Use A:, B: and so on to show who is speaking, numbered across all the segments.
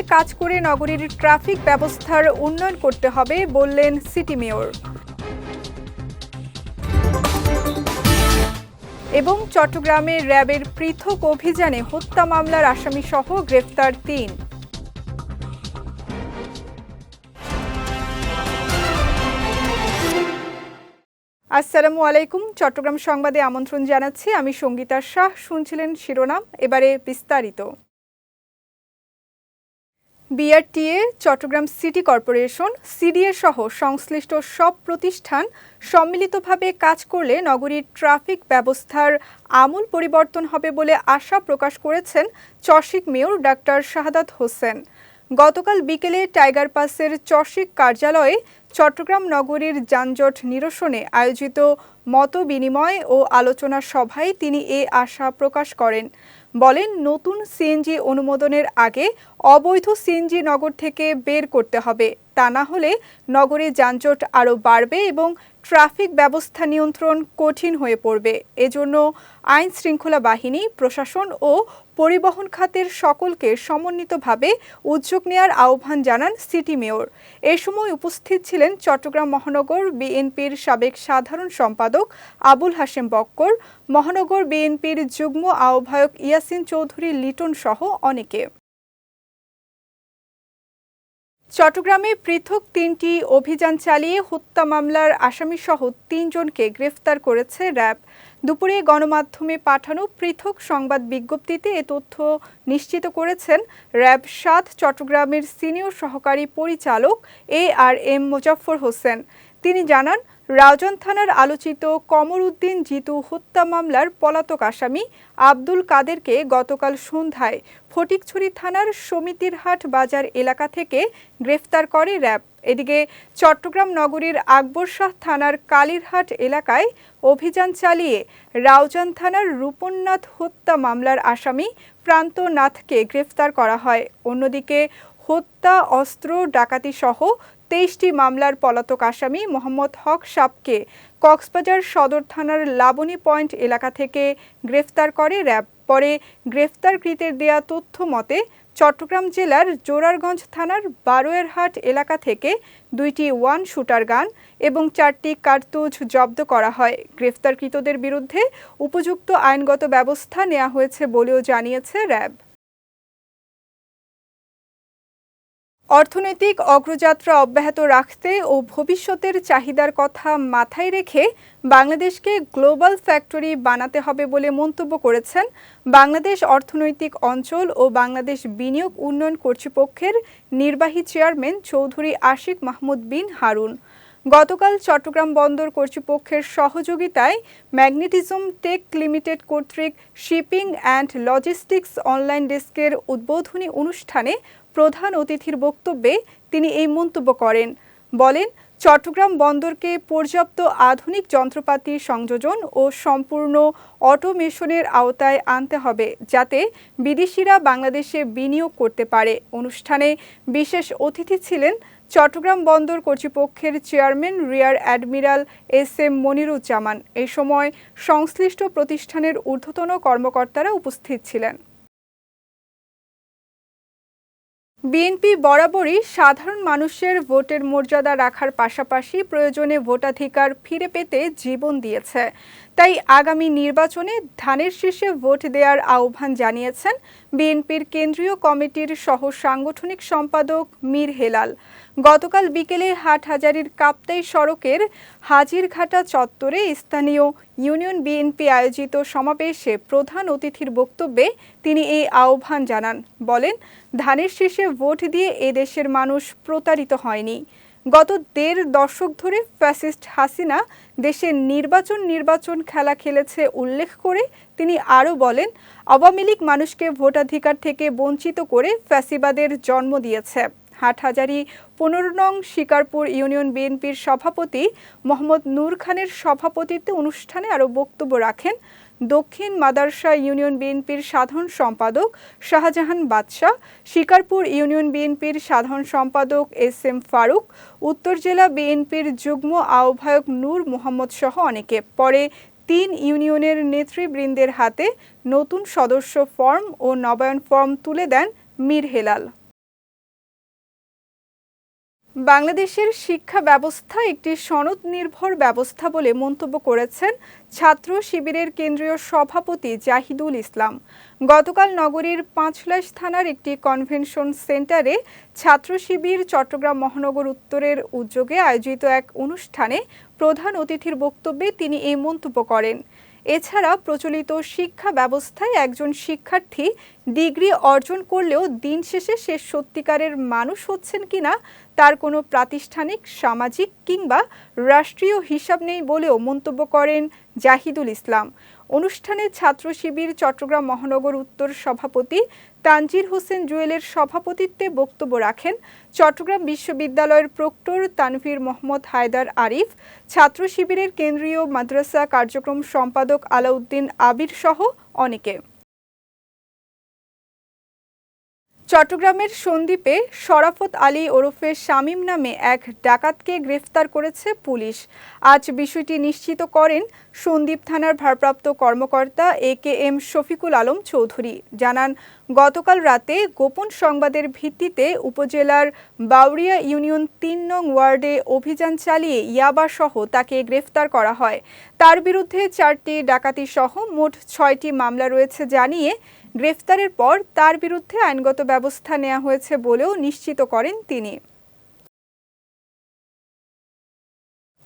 A: সম্মিলিতভাবে কাজ করে নগরীর ট্রাফিক ব্যবস্থার উন্নয়ন করতে হবে বললেন সিটি মেয়র। এবং চট্টগ্রামে র্যাবের পৃথক অভিযানে হত্যা মামলার আসামিসহ গ্রেফতার তিন। আসসালামু আলাইকুম। চট্টগ্রাম সংবাদে আমন্ত্রণ জানাচ্ছি। আমি সঙ্গীতা শাহ। শুনছিলেন শিরোনাম। এবারে বিস্তারিত। BRTA, Chittagong city corporation, CDA সহ সংশ্লিষ্ট সব প্রতিষ্ঠান সম্মিলিতভাবে কাজ করলে নগরীর ট্রাফিক ব্যবস্থার আমূল পরিবর্তন হবে বলে আশা প্রকাশ করেছেন চশিক মেয়র ডাক্তার শাহাদাত হোসেন। গতকাল বিকেলে টাইগার পাসের চশিক কার্যালয়ে চট্টগ্রাম নগরীর যানজট নিরসনে আয়োজিত মত বিনিময় ও আলোচনা সভায় তিনি এ আশা প্রকাশ করেন। বলেন, নতুন সিএনজি অনুমোদনের আগে অবৈধ সিএনজি নগর থেকে বের করতে হবে। তা না হলে নগরে যানজট আরও বাড়বে এবং ট্রাফিক ব্যবস্থা নিয়ন্ত্রণ কঠিন হয়ে পড়বে। এজন্য আইন শৃঙ্খলা বাহিনী, প্রশাসন ও পরিবহন খাতের সকলকে সমন্বিতভাবে উদ্যোগ নেওয়ার আহ্বান জানান সিটি মেয়র। এ সময় উপস্থিত ছিলেন চট্টগ্রাম মহানগর বিএনপির সাবেক সাধারণ সম্পাদক আবুল হাশেম বক্কর, মহানগর বিএনপির যুগ্ম আহ্বায়ক ইয়াসিন চৌধুরী লিটন সহ অনেকে। চট্টগ্রামে পৃথক তিনটি অভিযান চালিয়ে হত্যা মামলার আসামিসহ তিনজনকে গ্রেফতার করেছে র্যাব। দুপুরে গণমাধ্যমে পাঠানো পৃথক সংবাদ বিজ্ঞপ্তিতে এ তথ্য নিশ্চিত করেছেন র্যাব সাত চট্টগ্রামের সিনিয়র সহকারী পরিচালক A R M Mozaffar Hossain. তিনি জানান রাউজান থানার আলোচিত কমর উদ্দিন জিতু হত্যা মামলার পলাতক আসামি আব্দুল কাদেরকে গতকাল সন্ধ্যায় ফটিকছড়ি থানার সমিতিরহাট বাজার এলাকা থেকে গ্রেফতার করে র্যাব। এদিকে চট্টগ্রাম নগরীর আকবর শাহ থানার কালীরহাট এলাকায় অভিযান চালিয়ে রাউজান থানার রূপননাথ হত্যা মামলার আসামি প্রান্তনাথকে গ্রেফতার করা হয়। অন্যদিকে হত্যা, অস্ত্র ডাকাতি সহ তেইশটি মামলার পলাতক আসামি মোহাম্মদ হক সাপকে কক্সবাজার সদর থানার লাবণী পয়েন্ট এলাকা থেকে গ্রেফতার করে র্যাব। পরে গ্রেফতারকৃতের দেয়া তথ্য মতে, চট্টগ্রাম জেলার জোরারগঞ্জ থানার বারোয়ারহাট এলাকা থেকে দুইটি ওয়ান শুটার গান এবং চারটি কার্তুজ জব্দ করা হয়। গ্রেফতারকৃতদের বিরুদ্ধে উপযুক্ত আইনগত ব্যবস্থা নেওয়া হয়েছে বলেও জানিয়েছে র্যাব। অর্থনৈতিক অগ্রযাত্রা অব্যাহত রাখতে ও ভবিষ্যতের চাহিদার কথা মাথায় রেখে বাংলাদেশকে গ্লোবাল ফ্যাক্টরি বানাতে হবে বলে মন্তব্য করেছেন বাংলাদেশ অর্থনৈতিক অঞ্চল ও বাংলাদেশ বিনিয়োগ উন্নয়ন কর্তৃপক্ষের নির্বাহী চেয়ারম্যান চৌধুরী আশিক মাহমুদ বিন হারুন। গতকাল চট্টগ্রাম বন্দর কর্তৃপক্ষের সহযোগিতায় ম্যাগনেটিজম টেক লিমিটেড কর্তৃক শিপিং অ্যান্ড লজিস্টিক্স অনলাইন ডেস্কের উদ্বোধনী অনুষ্ঠানে প্রধান অতিথির বক্তব্যে তিনি এই মন্তব্য করেন। বলেন, চট্টগ্রাম বন্দরকে পর্যাপ্ত আধুনিক যন্ত্রপাতি সংযোজন ও সম্পূর্ণ অটোমেশনের আওতায় আনতে হবে যাতে বিদেশিরা বাংলাদেশে বিনিয়োগ করতে পারে। অনুষ্ঠানে বিশেষ অতিথি ছিলেন চট্টগ্রাম বন্দর কর্তৃপক্ষের chairman rear admiral S M Moniruzzaman. এ সময় সংশ্লিষ্ট প্রতিষ্ঠানের ঊর্ধ্বতন কর্মকর্তারা উপস্থিত ছিলেন। বিএনপি বরাবরই সাধারণ মানুষের ভোটের মর্যাদা রাখার পাশাপাশি প্রয়োজনে ভোটাধিকার ফিরে পেতে জীবন দিয়েছে। তাই আগামী নির্বাচনে ধানের শীর্ষে ভোট দেওয়ার আহ্বান জানিয়েছেন বিএনপির কেন্দ্রীয় কমিটির সহ সাংগঠনিক সম্পাদক মীর হেলাল। গতকাল বিকেলে হাটহাজারির কাপ্তাই সড়কের হাজিরঘাটা চত্বরে স্থানীয় ইউনিয়ন বিএনপি আয়োজিত সমাবেশে প্রধান অতিথির বক্তব্যে তিনি এই আহ্বান জানান। বলেন, ধানের শীর্ষে ভোট দিয়ে এদেশের মানুষ প্রতারিত হয়নি। গত দেড় দশক ধরে ফ্যাসিস্ট হাসিনা দেশের নির্বাচন নির্বাচন খেলা খেলেছে উল্লেখ করে তিনি আরও বলেন, আওয়ামী লীগ মানুষকে ভোটাধিকার থেকে বঞ্চিত করে ফ্যাসিবাদের জন্ম দিয়েছে। হাটহাজারি পনেরো নং শিকারপুর ইউনিয়ন বিএনপির সভাপতি মোহাম্মদ নূর খানের সভাপতিত্বে অনুষ্ঠানে আরও বক্তব্য রাখেন দক্ষিণ মাদারসা ইউনিয়ন বিএনপির সাধারণ সম্পাদক শাহজাহান বাদশাহ, শিকারপুর ইউনিয়ন বিএনপির সাধারণ সম্পাদক এস এম ফারুক, উত্তর জেলা বিএনপির যুগ্ম আহ্বায়ক নূর মোহাম্মদ সহ অনেকে। পরে তিন ইউনিয়নের নেতৃবৃন্দের হাতে নতুন সদস্য ফর্ম ও নবায়ন ফর্ম তুলে দেন মীর হেলাল। বাংলাদেশের শিক্ষা ব্যবস্থা একটি সনদ নির্ভর ব্যবস্থা বলে মন্তব্য করেছেন ছাত্র শিবিরের কেন্দ্রীয় সভাপতি জাহিদুল ইসলাম। গতকাল নগরীর পাঁচলাইশ থানার একটি কনভেনশন সেন্টারে ছাত্র শিবির চট্টগ্রাম মহানগর উত্তরের উদ্যোগে আয়োজিত এক অনুষ্ঠানে প্রধান অতিথির বক্তব্যে তিনি এই মন্তব্য করেন। এছাড়া প্রচলিত শিক্ষা ব্যবস্থায় একজন শিক্ষার্থী ডিগ্রি অর্জন করলেও দিন শেষে সে সত্যিকারের মানুষ হচ্ছেন কিনা তার কোনো প্রাতিষ্ঠানিক, সামাজিক কিংবা রাষ্ট্রীয় হিসাব নেই বলেও মন্তব্য করেন জাহিদুল ইসলাম। অনুষ্ঠানে ছাত্র শিবির চট্টগ্রাম মহানগর উত্তর সভাপতি তানজির হোসেন জুয়েলের সভাপতিত্বে বক্তব্য রাখেন চট্টগ্রাম বিশ্ববিদ্যালয়ের প্রক্টর তানভীর মোহাম্মদ হায়দার আরিফ, ছাত্র শিবিরের কেন্দ্রীয় মাদ্রাসা কার্যক্রম সম্পাদক আলাউদ্দিন আবির সহ অনেকে। চট্টগ্রামের সন্দ্বীপে শরাফত আলী ওরফে শামীম নামে এক ডাকাতকে গ্রেফতার করেছে পুলিশ। আজ বিষয়টি নিশ্চিত করেন সন্দ্বীপ থানার ভারপ্রাপ্ত কর্মকর্তা A K M Shafiqul Alam Chowdhury. জানান, গতকাল রাতে গোপন সংবাদের ভিত্তিতে উপজেলার বাউরিয়া ইউনিয়ন তিন নং ওয়ার্ডে অভিযান চালিয়ে ইয়াবা সহ তাকে গ্রেফতার করা হয়। তার বিরুদ্ধে চারটি ডাকাতি সহ মোট ছয়টি মামলা রয়েছে জানিয়ে গ্রেফতারের পর তার বিরুদ্ধে আইনগত ব্যবস্থা নেওয়া হয়েছে বলেও নিশ্চিত করেন তিনি।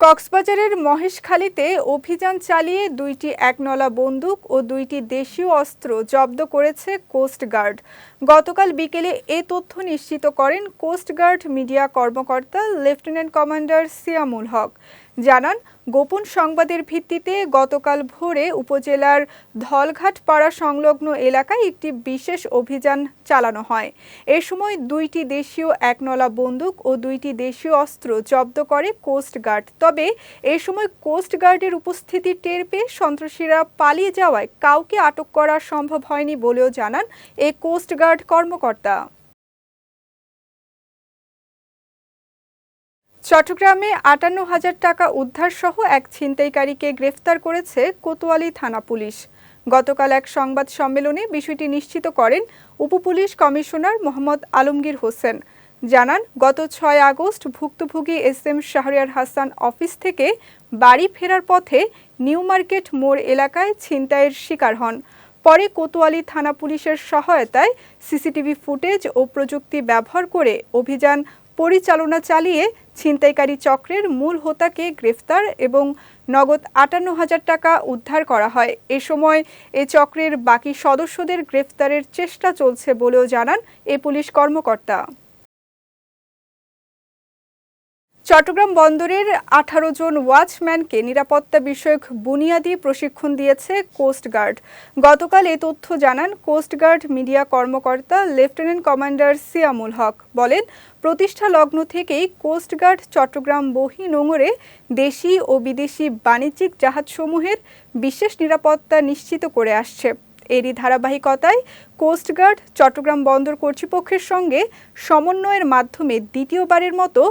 A: কক্সবাজারের মহেশখালীতে অভিযান চালিয়ে দুইটি একনলা বন্দুক ও দুইটি দেশীয় অস্ত্র জব্দ করেছে কোস্টগার্ড গতকাল বিকেলে এ তথ্য নিশ্চিত করেন কোস্টগার্ড মিডিয়া কর্মকর্তা লেফটেন্যান্ট কমান্ডার সিয়ামুল হক। জানান, গোপন সংবাদের ভিত্তিতে গতকাল ভোরে উপজেলার ধলঘাট পাড়া সংলগ্ন এলাকায় একটি বিশেষ অভিযান চালানো হয়। এ সময় দুইটি দেশীয় একনলা বন্দুক ও দুইটি দেশীয় অস্ত্র জব্দ করে কোস্টগার্ড তবে এ সময় কোস্টগার্ডের উপস্থিতি টের পেয়ে সন্ত্রাসীরা পালিয়ে যাওয়ায় কাউকে আটক করা সম্ভব হয়নি বলেও জানান এ কোস্টগার্ড কর্মকর্তা। চট্টগ্রামে আটান্ন হাজার টাকা উদ্ধার সহ এক ছিনতাইকারীকে গ্রেফতার করেছে কোতোয়ালি থানা পুলিশ। গতকাল এক সংবাদ সম্মেলনে বিষয়টি নিশ্চিত করেন উপপুলিশ কমিশনার মোহাম্মদ আলমগীর হোসেন। জানান, গত ছয় আগস্ট ভুক্তভোগী S M Shahriar Hasan office থেকে বাড়ি ফেরার পথে নিউ মার্কেট মোড় এলাকায় ছিনতাইয়ের শিকার হন। পরে কোতোয়ালি থানা পুলিশের সহায়তায় সিসিটিভি ফুটেজ ও প্রযুক্তি ব্যবহার করে অভিযান পরিচালনা চালিয়ে ছিনতাইকারী চক্রের মূল হোতাকে গ্রেফতার এবং নগদ আটান্ন হাজার টাকা উদ্ধার করা হয়। এ সময় এ চক্রের বাকি সদস্যদের গ্রেফতারের চেষ্টা চলছে বলেও জানান এ পুলিশ কর্মকর্তা। চট্টগ্রাম বন্দরের আঠারো জন ওয়াচম্যানকে নিরাপত্তা বিষয়ক বুনিয়াদী প্রশিক্ষণ দিয়েছে কোস্টগার্ড গতকাল এ তথ্য জানান কোস্টগার্ড মিডিয়া কর্মকর্তা লেফটেন্যান্ট কমান্ডার সিয়ামুল হক। বলেন, প্রতিষ্ঠা লগ্ন থেকেই কোস্টগার্ড চট্টগ্রাম বহি নোঙরে দেশি ও বিদেশি বাণিজ্যিক জাহাজসমূহের বিশেষ নিরাপত্তা নিশ্চিত করে আসছে। এরই ধারাবাহিকতায় কোস্টগার্ড চট্টগ্রাম বন্দর কর্তৃপক্ষের সঙ্গে সমন্বয়ের মাধ্যমে দ্বিতীয়বারের মতো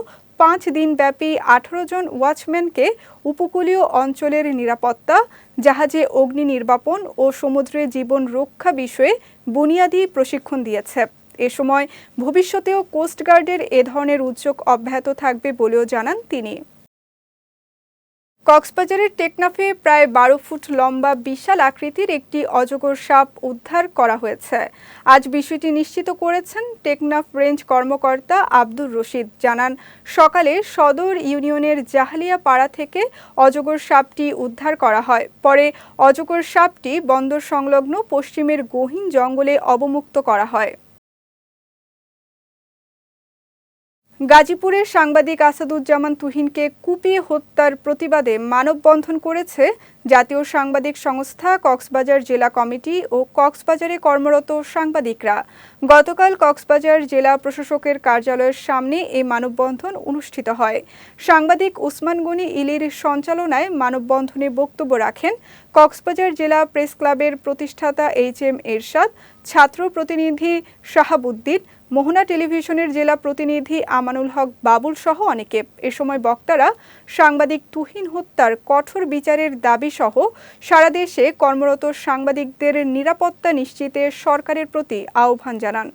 A: পাঁচ দিনব্যাপী আঠারো জন ওয়াচম্যানকে উপকূলীয় অঞ্চলের নিরাপত্তা, জাহাজে অগ্নি নির্বাপন ও সমুদ্রে জীবন রক্ষা বিষয়ে বুনিয়াদি প্রশিক্ষণ দিয়েছে। এ সময় ভবিষ্যতেও কোস্টগার্ডের এ ধরনের উদ্যোগ অব্যাহত থাকবে বলেও জানান তিনি। কক্সবাজারের টেকনাফে প্রায় বারো ফুট লম্বা বিশাল আকৃতির একটি অজগর সাপ উদ্ধার করা হয়েছে। আজ বিষয়টি নিশ্চিত করেছেন টেকনাফ রেঞ্জ কর্মকর্তা আব্দুর রশিদ। জানান, সকালে সদর ইউনিয়নের জাহালিয়া পাড়া থেকে অজগর সাপটি উদ্ধার করা হয়। পরে অজগর সাপটি বন্দর সংলগ্ন পশ্চিমের গহীন জঙ্গলে অবমুক্ত করা হয়। গাজীপুরের সাংবাদিক আসাদুজ্জামান তুহিনকে কুপিয়ে হত্যার প্রতিবাদে মানববন্ধন করেছে জাতীয় সাংবাদিক সংস্থা, কক্সবাজার জেলা কমিটি ও কক্সবাজারে কর্মরত সাংবাদিকরা। গতকাল কক্সবাজার জেলা প্রশাসকের কার্যালয়ের সামনে এই মানববন্ধন অনুষ্ঠিত হয়। সাংবাদিক উসমান গনি ইলির সঞ্চালনায় মানববন্ধনে বক্তব্য রাখেন কক্সবাজার জেলা প্রেস ক্লাবের প্রতিষ্ঠাতা এইচ এম এরশাদ, ছাত্র প্রতিনিধি শাহাবুদ্দিন মোহনা টেলিভিশনের জেলা প্রতিনিধি আমানুল হক বাবুল সহ অনেকে। এ সময় বক্তারা সাংবাদিক তুহিন হত্যার কঠোর বিচারের দাবি সহ সারা দেশে কর্মরত সাংবাদিকদের নিরাপত্তা নিশ্চিতে সরকারের প্রতি আহ্বান জানান।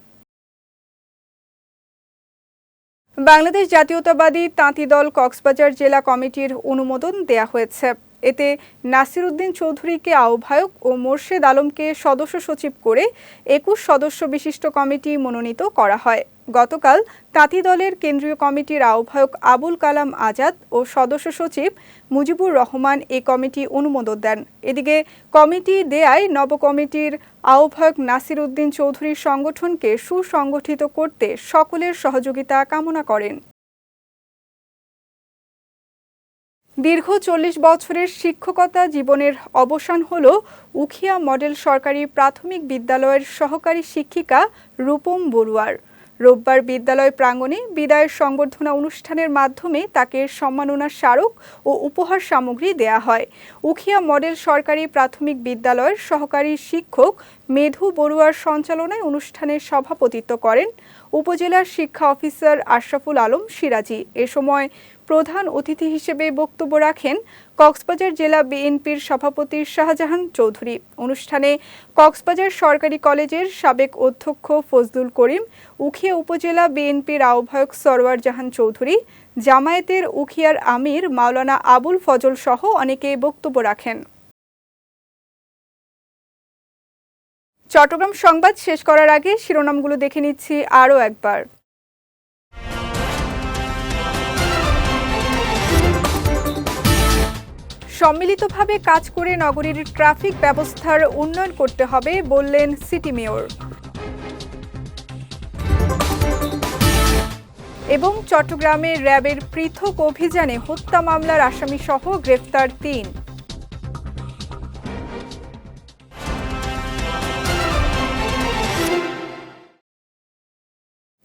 A: বাংলাদেশ জাতীয়তাবাদী তাঁতি দল কক্সবাজার জেলা কমিটির অনুমোদন দেয়া হয়েছে। এতে নাসির উদ্দিন চৌধুরীকে আহ্বায়ক ও মোর্শেদ আলমকে সদস্য সচিব করে একুশ সদস্য বিশিষ্ট কমিটি মনোনীত করা হয়। গতকাল তাঁতি দলের কেন্দ্রীয় কমিটির আহ্বায়ক আবুল কালাম আজাদ ও সদস্য সচিব মুজিবুর রহমান এ কমিটি অনুমোদন দেন। এদিকে কমিটি দেয়ায় নব কমিটির আহ্বায়ক নাসির উদ্দিন চৌধুরীর সংগঠনকে সুসংগঠিত করতে সকলের সহযোগিতা কামনা করেন। দীর্ঘ চল্লিশ বছরের শিক্ষকতা জীবনের অবসান হল উখিয়া মডেল সরকারি প্রাথমিক বিদ্যালয়ের সহকারী শিক্ষিকা রূপম বড়ুয়ার। রোববার বিদ্যালয় প্রাঙ্গণে বিদায়ের সংবর্ধনা অনুষ্ঠানের মাধ্যমে তাকে সম্মাননা স্মারক ও উপহার সামগ্রী দেয়া হয়। উখিয়া মডেল সরকারি প্রাথমিক বিদ্যালয়ের সহকারী শিক্ষক মেধু বড়ুয়ার সঞ্চালনায় অনুষ্ঠানে সভাপতিত্ব করেন উপজেলার শিক্ষা অফিসার আশরাফুল আলম সিরাজি। এ সময় প্রধান অতিথি হিসেবে বক্তব্য রাখেন কক্সবাজার জেলা বিএনপির সভাপতি শাহজাহান চৌধুরী। অনুষ্ঠানে কক্সবাজার সরকারি কলেজের সাবেক অধ্যক্ষ ফজলুল করিম, উখিয়া উপজেলা বিএনপির আহ্বায়ক সরওয়ার জাহান চৌধুরী, জামায়াতের উখিয়ার আমির মাওলানা আবুল ফজল সহ অনেকে বক্তব্য রাখেন। চট্টগ্রাম সংবাদ শেষ করার আগে শিরোনামগুলো দেখে নিচ্ছি আরও একবার। সম্মিলিতভাবে কাজ করে নগরীর ট্রাফিক ব্যবস্থার উন্নয়ন করতে হবে বললেন সিটি মেয়র। এবং চট্টগ্রামে র্যাবের পৃথক অভিযানে হত্যা মামলার আসামি সহ গ্রেফতার তিন।